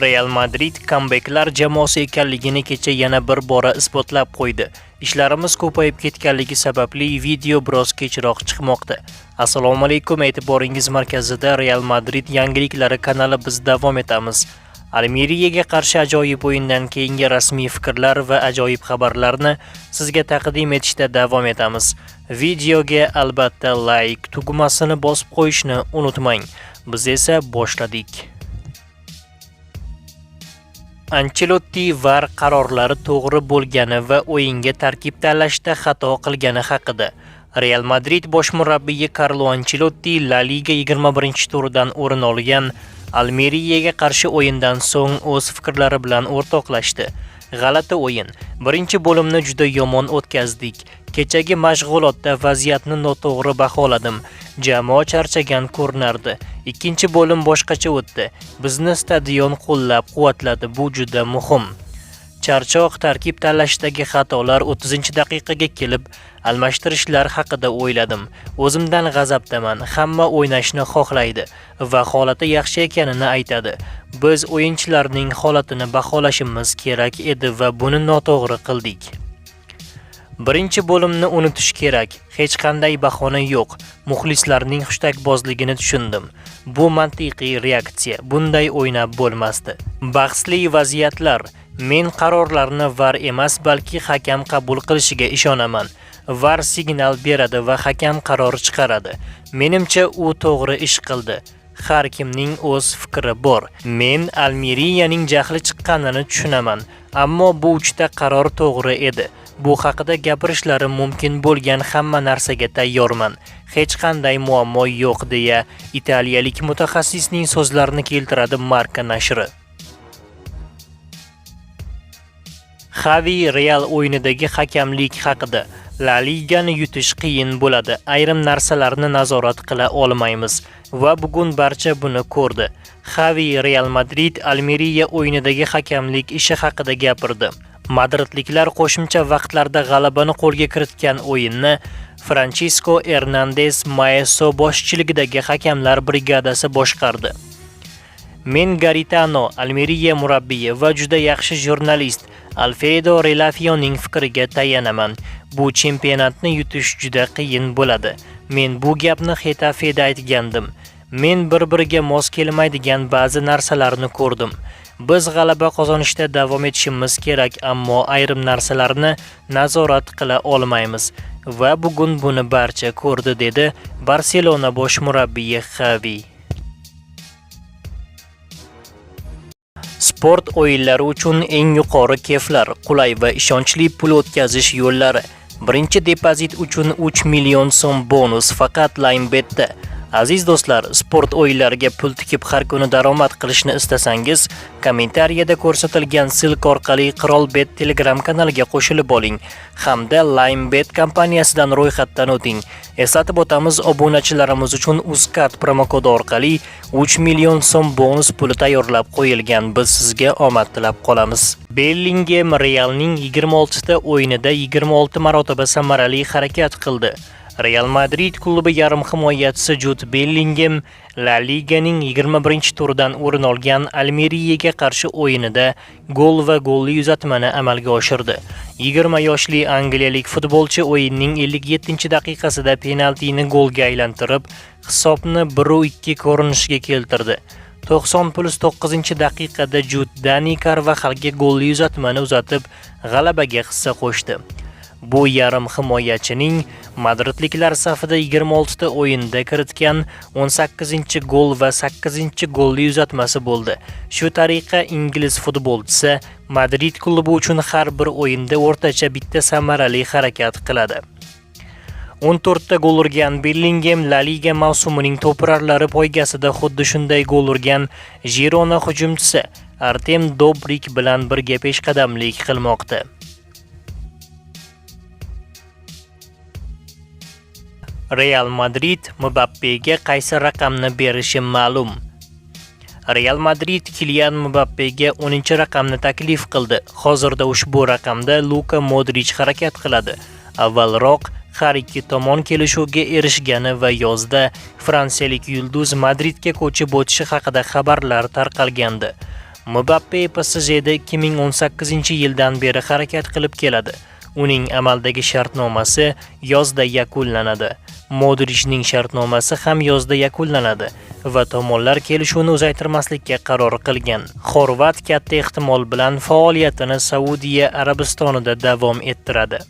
Real Madrid kambeklar jamoasi ekanligini kecha yana bir bora isbotlab qo'ydi. Ishlarimiz ko'payib ketganligi sababli video biroz kechroq chiqmoqda. Assalomu alaykum, e'tiboringiz markazida Real Madrid yangiliklari kanali biz davom etamiz. Almeriyaga qarshi ajoyib o'yindan keyingi rasmiy fikrlar va ajoyib xabarlarni sizga taqdim etishda davom etamiz. Videoga albatta like tugmasini bosib qo'yishni unutmang. Biz esa boshladik. Ancelotti var qarorlari to'g'ri bo'lgani va o'yinga tarkib tanlashda xato qilgani haqida. Real Madrid bosh murabbiyi Carlo Ancelotti La Liga 21-turidan o'rin olgan Almeriyaga qarshi o'yindan so'ng o'z fikrlari bilan o'rtoqlashdi. G'alati o'yin. Birinchi bo'limni juda yomon o'tkazdik. Kechagi mashg'ulotda vaziyatni noto'g'ri baholadim. Jamoa charchagan ko'rinardi. Ikkinchi bo'lim boshqacha o'tdi. Bizni stadion qo'llab-quvvatladi. Bu juda muhim. Charchoq tarkib tanlashdagi xatolar 30-daqiqaga kelib, almashtirishlar haqida o'yladim. O'zimdan g'azabdaman. Hamma o'ynashni xohlaydi va holati yaxshi ekanini aytadi. Biz o'yinchilarning holatini baholashimiz kerak edi va buni noto'g'ri qildik. Birinchi bo'limni unutish kerak. Hech qanday bahona yo'q. Muxlislarning hushtakbozligini tushundim. Bu mantiqiy reaksiya. Bunday o'ynab bo'lmasdi. Bahsli vaziyatlar. Men qarorlarni VAR emas, balki hakam qabul qilishiga ishonaman. VAR signal beradi va hakam qaror chiqaradi. Menimcha u to'g'ri ish qildi. Har kimning o'z fikri bor. Men Almiriyaning jahli chiqqanini tushunaman, ammo bu uchta qaror to'g'ri edi. Bu haqida gapirishlari mumkin bo'lgan hamma narsaga tayyorman. Hech qanday muammo yo'q deya italiyalik mutaxassisning so'zlarini keltiradi Marca nashri. Xavi Real o'yinidagi hakamlik haqida La Ligani yutish qiyin bo'ladi. Ayrim narsalarni nazorat qila olmaymiz va bugun barcha buni ko'rdi. Xavi Real Madrid Almeriya o'yinidagi hakamlik ishi haqida gapirdi. Madridliklar qo'shimcha vaqtlarda g'alabani qo'lga kiritgan o'yinni Francisco Hernandez Maeso boshchiligidagi hakamlar brigadasi boshqardi. Men Garitano, Almeriya murabbiyi va juda yaxshi jurnalist Alfredo Relafioning fikriga tayanaman. Bu chempionatni yutish juda qiyin bo'ladi. Men bu gapni Xetafeda aytgandim. Men bir-biriga mos kelmaydigan ba'zi narsalarni ko'rdim. Biz g'alaba qozonishda davom etishimiz kerak, ammo ayrim narsalarni nazorat qila olmaymiz va bugun buni barcha ko'rdi dedi Barselona bosh murabbiyi Xavi. Sport o'yinlari uchun eng yuqori keflar, qulay va ishonchli pul o'tkazish yo'llari. Birinchi depozit uchun 3 million so'm bonus faqat Linebetda. Aziz do'stlar, sport o'yinlariga pul tikib har kuni daromad qilishni istasangiz, kommentariyada ko'rsatilgan silk orqali Qirolbet Telegram kanaliga qo'shilib oling hamda LimeBet kompaniyasidan ro'yxatdan o'ting. Eslatib o'tamiz, obunachilarimiz uchun Uzcard promokodi orqali 3 million so'm bonus puli tayyorlab qo'yilgan. Biz sizga omad tilab qolamiz. Bellingham Realning 26 ta o'yinida 26 marotaba samarali harakat qildi. Real Madrid klubi yarim himoyachisi Jud Bellingham La Liganing 21-turidan o'rin olgan Almeriyaga qarshi o'yinida gol va golli uzatmani amalga oshirdi. 20 yoshli angliyalik futbolchi o'yinning 57-daqiqasida penaltini golga aylantirib, hisobni 1-2 ko'rinishga keltirdi. 90 plus 9 daqiqada Jud Dani Carvahalga golli uzatmani uzatib, g'alabaga hissa qo'shdi. Bu yarim himoyachining Madridliklar safida 26 ta o'yinda kiritgan 18-gol va 8-golli uzatmasi bo'ldi. Shu tariqa ingliz futbolchisi Madrid klubi uchun har bir o'yinda o'rtacha bitta samarali harakat qiladi. 14 ta gol urgan Bellingham La Liga mavsumining to'pirarlari poygasida xuddi shunday gol urgan Girona hujumchisi Artem Dobrik bilan birga peshqadamlik qilmoqda. Real Madrid Mbappega qaysi raqamni berishi ma'lum. Real Madrid Kylian Mbappega 10-raqamni taklif qildi. Hozirda ushbu raqamda Luka Modrich harakat qiladi. Avvalroq har ikki tomon kelishuvga erishgani va yozda fransiyalik yulduz Madridga ko'chib o'tishi haqida xabarlar tarqalgandi. Mbappe PSJda 2018-yildan beri harakat qilib keladi. Uning amaldagi shartnomasi yozda yakunlanadi. Modrichning shartnomasi ham yozda yakunlanadi va tomonlar kelishuvni uzaytirmaslikka qaror qilgan. Xorvat katta ehtimol bilan faoliyatini Saudiya Arabistonida davom ettiradi.